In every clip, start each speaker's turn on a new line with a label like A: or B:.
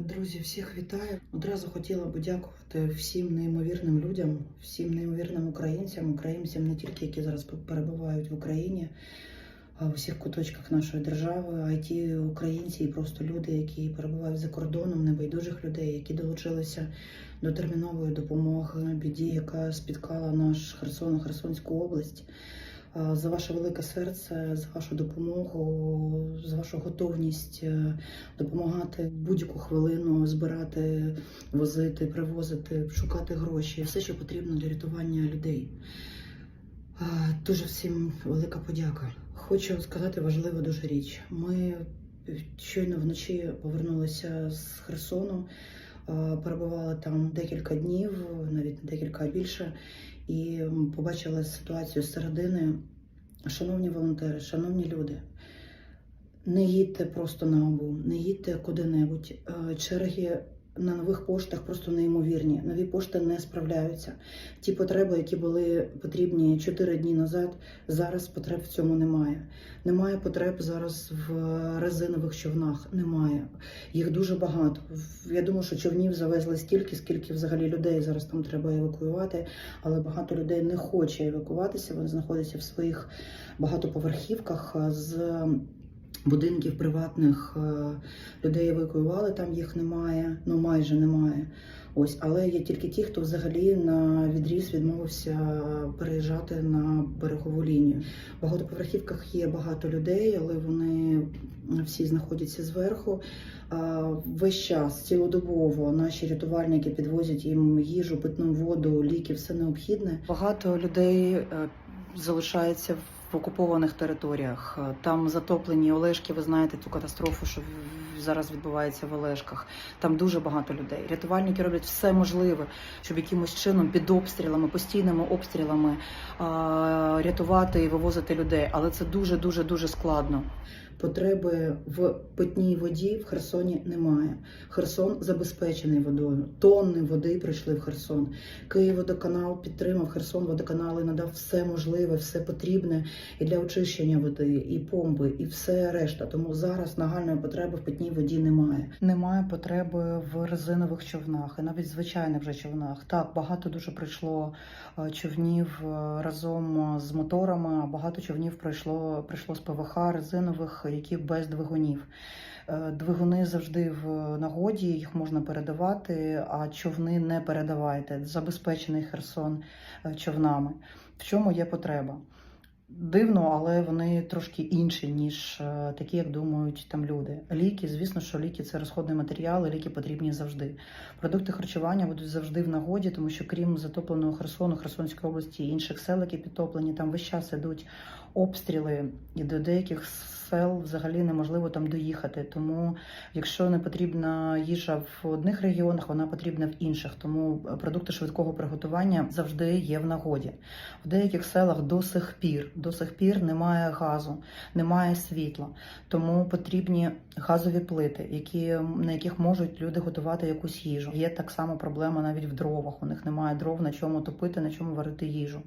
A: Друзі, всіх вітаю. Одразу хотіла подякувати всім неймовірним людям, всім неймовірним українцям, українцям не тільки які зараз перебувають в Україні, а в усіх куточках нашої держави, а й ті українці і просто люди, які перебувають за кордоном, небайдужих людей, які долучилися до термінової допомоги біді, яка спіткала наш Херсон, Херсонську область. А, За ваше велике серце, за вашу допомогу, за вашу готовність е, допомагати будь-яку хвилину, збирати, возити, привозити, шукати гроші, все, що потрібно для рятування людей. Дуже всім велика подяка. Хочу сказати важливу дуже річ. Ми щойно вночі повернулися з Херсону, а, перебували там декілька днів, навіть не декілька а більше, і побачила ситуацію середини. Шановні волонтери, шановні люди, не їдьте просто на обу, не їдьте куди-небудь. Е, Черги на нових поштах просто неймовірні. Нові пошти не справляються. Ті потреби, які були потрібні 4 дні назад, зараз потреб в цьому немає. Немає потреб зараз в резинових човнах. Немає. Їх дуже багато. Я думаю, що човнів завезли стільки, скільки взагалі людей зараз там треба евакуювати, але багато людей не хоче евакуватися. Вони знаходяться в своїх багатоповерхівках з будинків приватних е, людей евакуювали, там їх немає, ну майже немає. Ось, але є тільки ті, хто взагалі на відріз відмовився переїжджати на берегову лінію. В багатоповерхівках є багато людей, але вони всі знаходяться зверху. Весь час цілодобово наші рятувальники підвозять їм їжу, питну воду, ліки, все необхідне. Багато людей е, залишається в окупованих територіях. Е, Там затоплені Олешки. Ви знаєте ту катастрофу, що в- зараз відбувається в Олешках. Там дуже багато людей. Рятувальники роблять все можливе, щоб якимось чином під обстрілами, постійними обстрілами рятувати і вивозити людей. Але це дуже дуже дуже складно. Потреби в питній воді в Херсоні немає. Херсон забезпечений водою. Тонни води прийшли в Херсон. Київводоканал підтримав Херсон водоканали, надав все можливе, все потрібне і для очищення води, і помпи, і все решта. Тому зараз нагальної потреби в питній воді немає. Немає потреби в резинових човнах і навіть звичайних вже човнах. Так багато дуже прийшло е, човнів е, разом з моторами. а Багато човнів прийшло прийшло з ПВХ резинових, які без двигунів. Е, Двигуни завжди в нагоді, їх можна передавати, а човни не передавайте. Забезпечений Херсон е, човнами. В чому є потреба? Дивно, але вони трошки інші, ніж е, такі, як думають там люди. Ліки, звісно, що ліки це розходний матеріал, і ліки потрібні завжди. Продукти харчування будуть завжди в нагоді, тому що крім затопленого Херсону, Херсонської області і інших сел, які підтоплені, там весь час ідуть обстріли, і до деяких сел взагалі неможливо там доїхати. Тому, якщо не потрібна їжа в одних регіонах, вона потрібна в інших. Тому продукти швидкого приготування завжди є в нагоді. В деяких селах до сих пір, до сих пір немає газу, немає світла, тому потрібні газові плити, які, на яких можуть люди готувати якусь їжу. Є так само проблема навіть в дровах. У них немає дров, на чому топити, на чому варити їжу.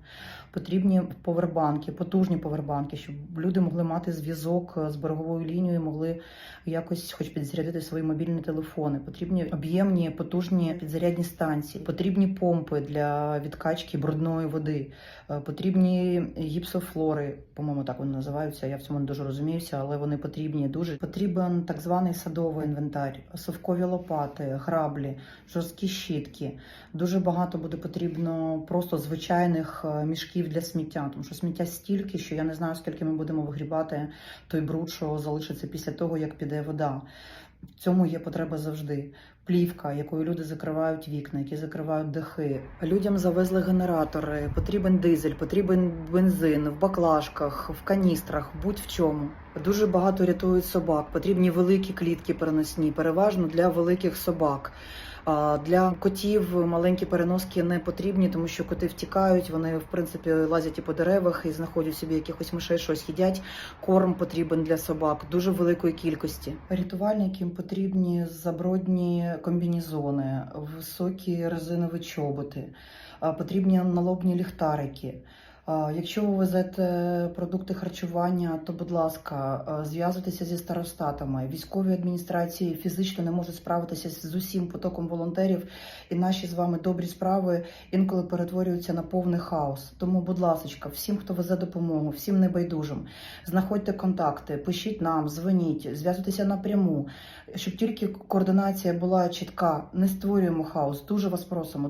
A: Потрібні повербанки, потужні повербанки, щоб люди могли мати зв'язок з береговою лінією, могли якось хоч підзарядити свої мобільні телефони. Потрібні об'ємні, потужні підзарядні станції, потрібні помпи для відкачки брудної води, Е, потрібні гіпсофлори, по-моєму, так вони називаються. Я в цьому не дуже розуміюся, але вони потрібні дуже. Потрібен так званий садовий інвентар, совкові лопати, граблі, жорсткі щітки. Дуже багато буде потрібно просто звичайних е, мішків для сміття, тому що сміття стільки, що я не знаю, скільки ми будемо вигрібати той бруд, що залишиться після того, як піде вода. В цьому є потреба завжди. Плівка, якою люди закривають вікна, які закривають дахи. Людям завезли генератори, потрібен дизель, потрібен бензин в баклажках, в каністрах, будь в чому. Дуже багато рятують собак. Потрібні великі клітки переносні, переважно для великих собак. Для котів маленькі переноски не потрібні, тому що коти втікають, вони в принципі лазять і по деревах і знаходять собі якихось мишей, щось їдять. Корм потрібен для собак дуже великої кількості. Рятувальникам потрібні забродні комбінізони, високі резинові чоботи, потрібні налобні ліхтарики. Якщо ви везете продукти харчування, то будь ласка, зв'язуйтеся зі старостатами. Військові адміністрації фізично не можуть справитися з усім потоком волонтерів, і наші з вами добрі справи інколи перетворюються на повний хаос. Тому, будь ласка, всім, хто везе допомогу, всім небайдужим, знаходьте контакти, пишіть нам, дзвоніть, зв'язуйтеся напряму, щоб тільки координація була чітка. Не створюємо хаос. Дуже вас просимо.